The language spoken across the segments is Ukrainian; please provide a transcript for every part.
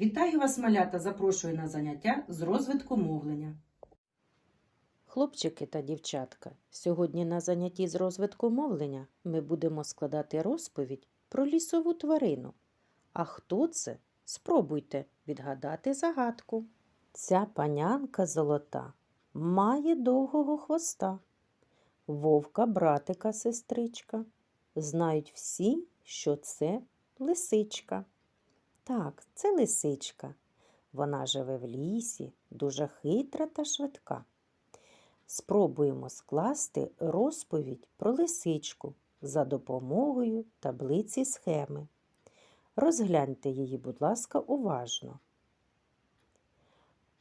Вітаю вас, малята! Запрошую на заняття з розвитку мовлення. Хлопчики та дівчатка, сьогодні на занятті з розвитку мовлення ми будемо складати розповідь про лісову тварину. А хто це? Спробуйте відгадати загадку. Ця панянка золота має довгого хвоста. Вовка, братика, сестричка. Знають всі, що це лисичка. Так, це лисичка. Вона живе в лісі, дуже хитра та швидка. Спробуємо скласти розповідь про лисичку за допомогою таблиці схеми. Розгляньте її, будь ласка, уважно.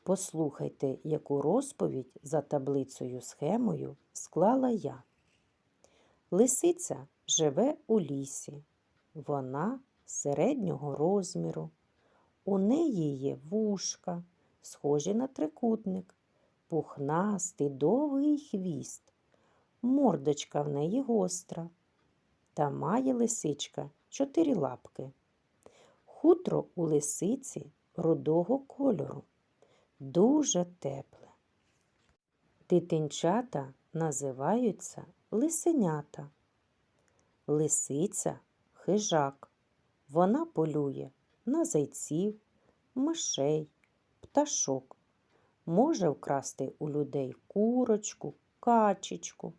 Послухайте, яку розповідь за таблицею схемою склала я. Лисиця живе у лісі. Вона середнього розміру. У неї є вушка, схожі на трикутник пухнастий довгий хвіст, мордочка в неї гостра, та має лисичка чотири лапки. Хутро у лисиці рудого кольору, дуже тепле. Дитинчата називаються лисенята. Лисиця хижак. Вона полює на зайців, мишей, пташок може вкрасти у людей курочку, качечку.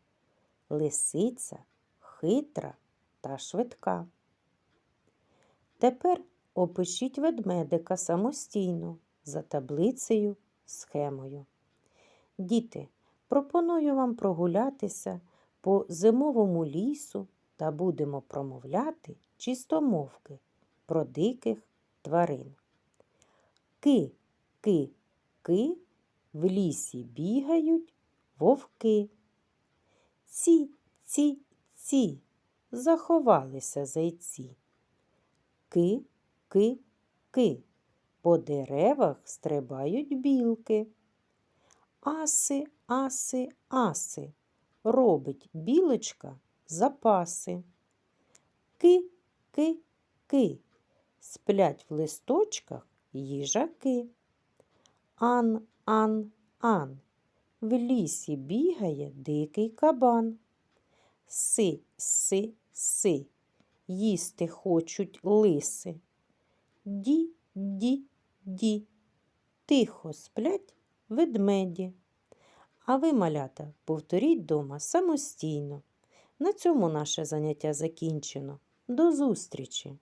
Лисиця хитра та швидка. Тепер опишіть ведмедика самостійно за таблицею схемою. Діти, пропоную вам прогулятися по зимовому лісу та будемо промовляти чистомовки про диких тварин. Ки, ки, ки в лісі бігають вовки. Ці, ці, ці, заховалися зайці. Ки, ки, ки, по деревах стрибають білки. Аси, аси, аси, робить білочка запаси. Ки, ки, ки, сплять в листочках їжаки. Ан, ан, ан. В лісі бігає дикий кабан. Си, си, си. Їсти хочуть лиси. Ді, ді, ді. Тихо сплять ведмеді. А ви, малята, повторіть дома самостійно. На цьому наше заняття закінчено. До зустрічі!